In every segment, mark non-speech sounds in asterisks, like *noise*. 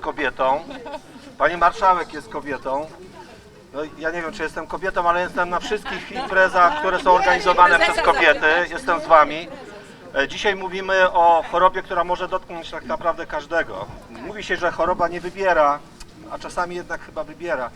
kobietą, pani marszałek jest kobietą. No, ja nie wiem, czy jestem kobietą, ale jestem na wszystkich imprezach, które są organizowane przez kobiety. Jestem z wami. E, Dzisiaj mówimy o chorobie, która może dotknąć tak naprawdę każdego. Mówi się, że choroba nie wybiera, a czasami jednak chyba wybiera.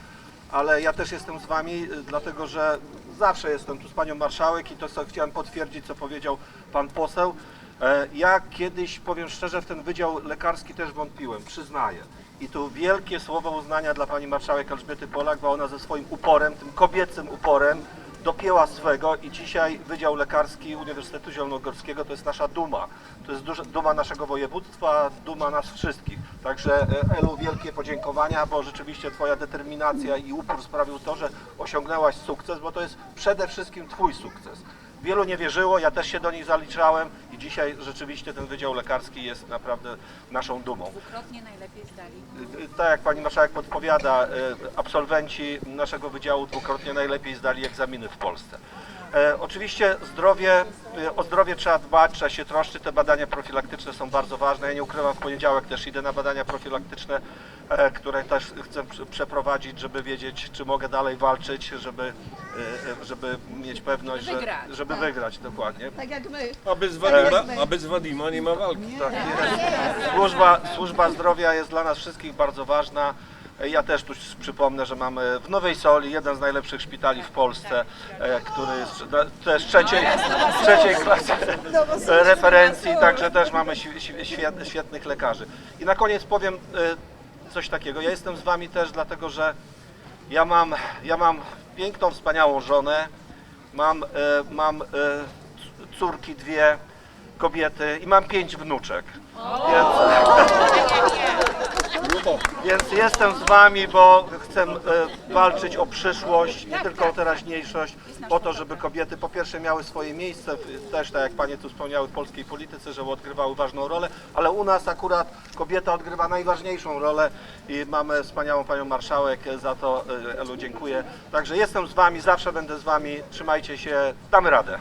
Ale ja też jestem z wami, y, dlatego że zawsze jestem tu z panią marszałek i to co chciałem potwierdzić, co powiedział pan poseł. E, Ja kiedyś, powiem szczerze, w ten wydział lekarski też wątpiłem, przyznaję. I tu wielkie słowo uznania dla pani marszałek Elżbiety Polak, bo ona ze swoim uporem, tym kobiecym uporem, dopięła swego i dzisiaj Wydział Lekarski Uniwersytetu Zielonogorskiego to jest nasza duma. To jest duża, duma naszego województwa, duma nas wszystkich. Także e, Elu, wielkie podziękowania, bo rzeczywiście Twoja determinacja i upór sprawił to, że osiągnęłaś sukces, bo to jest przede wszystkim Twój sukces. Wielu nie wierzyło, ja też się do nich zaliczałem i dzisiaj rzeczywiście ten Wydział Lekarski jest naprawdę naszą dumą. Dwukrotnie najlepiej zdali. Tak jak pani marszałek podpowiada, e, absolwenci naszego wydziału dwukrotnie najlepiej zdali egzaminy w Polsce. E, Oczywiście zdrowie, e, o zdrowie trzeba dbać, trzeba się troszczyć, te badania profilaktyczne są bardzo ważne. Ja nie ukrywam, w poniedziałek też idę na badania profilaktyczne, e, które też chcę prze- przeprowadzić, żeby wiedzieć, czy mogę dalej walczyć, żeby, e, żeby mieć pewność, że, Wygrać, żeby wygrać dokładnie. Tak jak my. A bez Wadima, a bez Wadima nie ma walki. Tak, jest. Służba, służba zdrowia jest dla nas wszystkich bardzo ważna. Ja też tu przypomnę, że mamy w Nowej Soli jeden z najlepszych szpitali w Polsce, e, który jest na- też trzeciej, trzeciej klasy referencji, także też mamy świ- świ- świet- świetnych lekarzy. I na koniec powiem e, coś takiego. Ja jestem z Wami też dlatego, że ja mam, ja mam piękną, wspaniałą żonę, mam, e, mam córki dwie, kobiety i mam pięć wnuczek. Więc, *laughs* więc jestem z wami, bo chcę e, walczyć o przyszłość, nie tylko o teraźniejszość, o to, żeby kobiety po pierwsze miały swoje miejsce, też tak jak panie tu wspomniały, w polskiej polityce, żeby odgrywały ważną rolę, ale u nas akurat kobieta odgrywa najważniejszą rolę i mamy wspaniałą panią marszałek, za to e, Elu dziękuję. Także jestem z wami, zawsze będę z wami, trzymajcie się, damy radę.